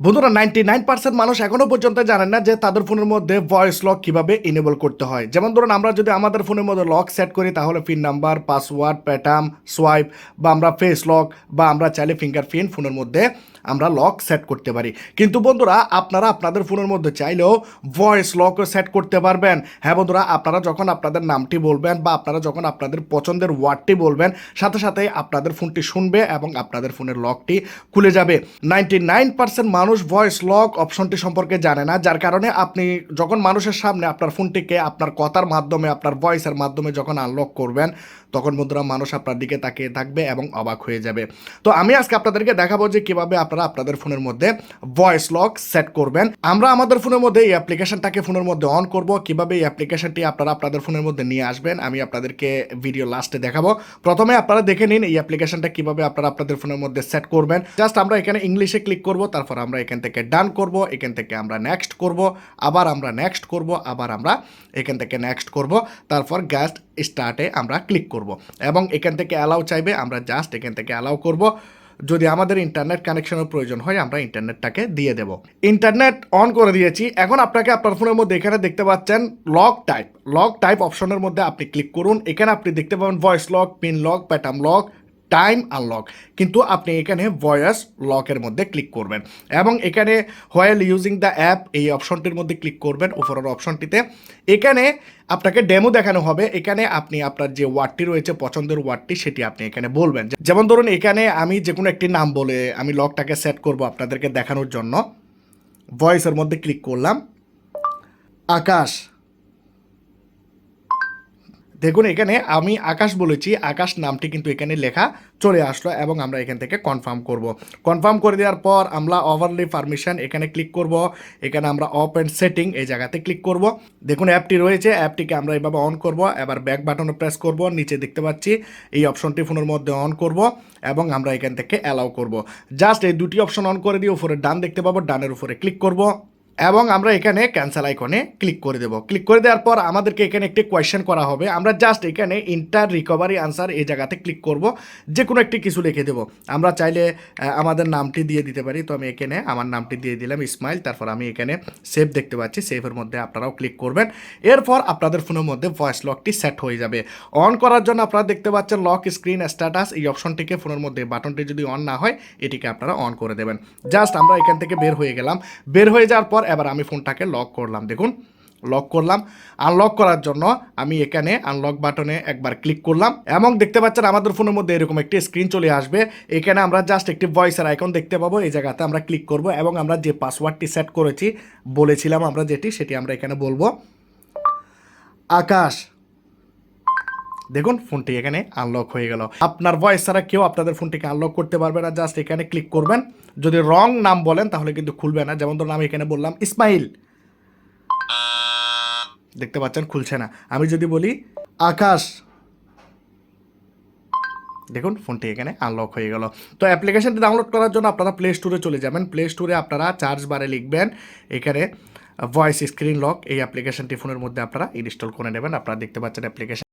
বন্ধুরা ninety nine percent মানুষ এখনও পর্যন্ত জানেন না যে তাদের ফোনের মধ্যে ভয়েস লক কীভাবে ইনেবল করতে হয়। যেমন ধরুন, আমরা যদি আমাদের ফোনের মধ্যে লক সেট করি, তাহলে pin number password pattern swipe বা আমরা ফেস লক বা আমরা চাইলে ফিঙ্গারপ্রিন্ট ফোনের মধ্যে আমরা লক সেট করতে পারি। কিন্তু বন্ধুরা, আপনারা আপনাদের ফোনের মধ্যে চাইলেও ভয়েস লকও সেট করতে পারবেন। হ্যাঁ বন্ধুরা, আপনারা যখন আপনাদের নামটি বলবেন বা আপনারা যখন আপনাদের পছন্দের ওয়ার্ডটি বলবেন, সাথে সাথে আপনাদের ফোনটি শুনবে এবং আপনাদের ফোনের লকটি খুলে যাবে। নাইনটি নাইন পার্সেন্ট মানুষ ভয়েস লক অপশনটি সম্পর্কে জানে না, যার কারণে আপনি যখন মানুষের সামনে আপনার ফোনটিকে আপনার কথার মাধ্যমে, আপনার ভয়েসের মাধ্যমে যখন আনলক করবেন, তখন বন্ধুরা মানুষ আপনার দিকে তাকিয়ে থাকবে এবং অবাক হয়ে যাবে। তো আমি আজকে আপনাদেরকে দেখাবো যে কীভাবে আপনারা আপনাদের ফোনের মধ্যে ভয়েস লক সেট করবেন। আমরা আমাদের ফোনের মধ্যে এই অ্যাপ্লিকেশনটাকে ফোনের মধ্যে অন করব, কীভাবে এই অ্যাপ্লিকেশনটি আপনারা আপনাদের ফোনের মধ্যে নিয়ে আসবেন, আমি আপনাদেরকে ভিডিও লাস্টে দেখাবো। প্রথমে আপনারা দেখে নিন এই অ্যাপ্লিকেশনটা কীভাবে আপনারা আপনাদের ফোনের মধ্যে সেট করবেন। জাস্ট আমরা এখানে ইংলিশে ক্লিক করব, তারপর আমরা এখান থেকে ডান করব, এখান থেকে আমরা নেক্সট করব, আবার আমরা নেক্সট করব, আবার আমরা এখান থেকে নেক্সট করব, তারপর গ্যাস্ট স্টার্টে আমরা ক্লিক করব। এবং এখান থেকে অ্যালাউ চাইবে, আমরা জাস্ট এখান থেকে অ্যালাউ করব। যদি আমাদের ইন্টারনেট কানেকশনের প্রয়োজন হয়, আমরা ইন্টারনেটটাকে দিয়ে দেব। ইন্টারনেট অন করে দিয়েছি। এখন আপনাকে আপনার ফোনের মধ্যে এখানে দেখতে পাচ্ছেন লক টাইপ লক টাইপ অপশনের মধ্যে আপনি ক্লিক করুন। এখানে আপনি দেখতে পাবেন voice lock pin lock pattern lock time unlock. কিন্তু আপনি এখানে ভয়েস লকের মধ্যে ক্লিক করবেন এবং এখানে হোয়েল ইউজিং দ্য অ্যাপ এই অপশনটির মধ্যে ক্লিক করবেন উপরের অপশনটিতে। এখানে আপনাকে ডেমো দেখানো হবে। এখানে আপনি আপনার যে ওয়ার্ডটি রয়েছে, পছন্দের ওয়ার্ডটি, সেটি আপনি এখানে বলবেন। যেমন ধরুন, এখানে আমি যে কোনো একটি নাম বলে আমি লকটাকে সেট করব আপনাদেরকে দেখানোর জন্য। ভয়েসের মধ্যে ক্লিক করলাম। আকাশ। দেখুন, এখানে আমি আকাশ বলেছি, আকাশ নামটি কিন্তু এখানে লেখা চলে আসলো এবং আমরা এখান থেকে কনফার্ম করব। কনফার্ম করে দেওয়ার পর আমরা ওভারলি পারমিশন এখানে ক্লিক করব। এখানে আমরা অফ অ্যান্ড সেটিং এই জায়গাতে ক্লিক করব। দেখুন, অ্যাপটি রয়েছে, অ্যাপটিকে আমরা এভাবে অন করব। এবার ব্যাক বাটনে প্রেস করব। নিচে দেখতে পাচ্ছি, এই অপশনটি ফোনের মধ্যে অন করব এবং আমরা এখান থেকে অ্যালাউ করব। জাস্ট এই দুটি অপশন অন করে দিয়ে উপরে ডান দেখতে পাবো, ডানের উপরে ক্লিক করব। এবং আমরা এখানে ক্যান্সেল আইকনে ক্লিক করে দেবো। ক্লিক করে দেওয়ার পর আমাদেরকে এখানে একটি কোয়েশ্চেন করা হবে। আমরা জাস্ট এখানে ইন্টার রিকভারি আনসার এই জায়গাতে ক্লিক করব। যে কোনো একটি কিছু লিখে দেবো। আমরা চাইলে আমাদের নামটি দিয়ে দিতে পারি। তো আমি এখানে আমার নামটি দিয়ে দিলাম ইসমাইল তারপর আমি এখানে সেভ দেখতে পাচ্ছি। সেভের মধ্যে আপনারাও ক্লিক করবেন। এরপর আপনাদের ফোনের মধ্যে ভয়েস লকটি সেট হয়ে যাবে। অন করার জন্য আপনারা দেখতে পাচ্ছেন লক স্ক্রিন স্ট্যাটাস এই অপশনটিকে ফোনের মধ্যে বাটনটি যদি অন না হয়, এটিকে আপনারা অন করে দেবেন। জাস্ট আমরা এখান থেকে বের হয়ে গেলাম। বের হয়ে যাওয়ার পর এবার আমি ফোনটাকে লক করলাম। দেখুন, লক করলাম। আনলক করার জন্য আমি এখানে আনলক বাটনে একবার ক্লিক করলাম এবং দেখতে পাচ্ছেন আমাদের ফোনের মধ্যে এরকম একটি স্ক্রিন চলে আসবে। এখানে আমরা জাস্ট একটি ভয়েসের আইকন দেখতে পাবো। এই জায়গাতে আমরা ক্লিক করব এবং আমরা যে পাসওয়ার্ডটি সেট করেছি, বলেছিলাম আমরা যেটি, সেটি আমরা এখানে বলব। আকাশ দেখুন, ফোনটি এখানে আনলক হয়ে গেল। আপনার ভয়েস ছাড়া কেউ আপনাদের ফোনটিকে আনলক করতে পারবে না জাস্ট এখানে ক্লিক করবেন। যদি রং নাম বলেন, তাহলে কিন্তু খুলবে না। যেমন ধরুন, আমি এখানে বললাম, ইসমাইল। দেখতে পাচ্ছেন, খুলছে না। আমি যদি বলি, আকাশ। দেখুন, ফোনটি এখানে আনলক হয়ে গেল। তো অ্যাপ্লিকেশনটি ডাউনলোড করার জন্য আপনারা প্লে স্টোরে চলে যাবেন। প্লে স্টোরে আপনারা চার্জ বারে লিখবেন। এখানে ভয়েস স্ক্রিন লক এই অ্যাপ্লিকেশনটি ফোনের মধ্যে আপনারা ইনস্টল করে নেবেন। আপনারা দেখতে পাচ্ছেন অ্যাপ্লিকেশন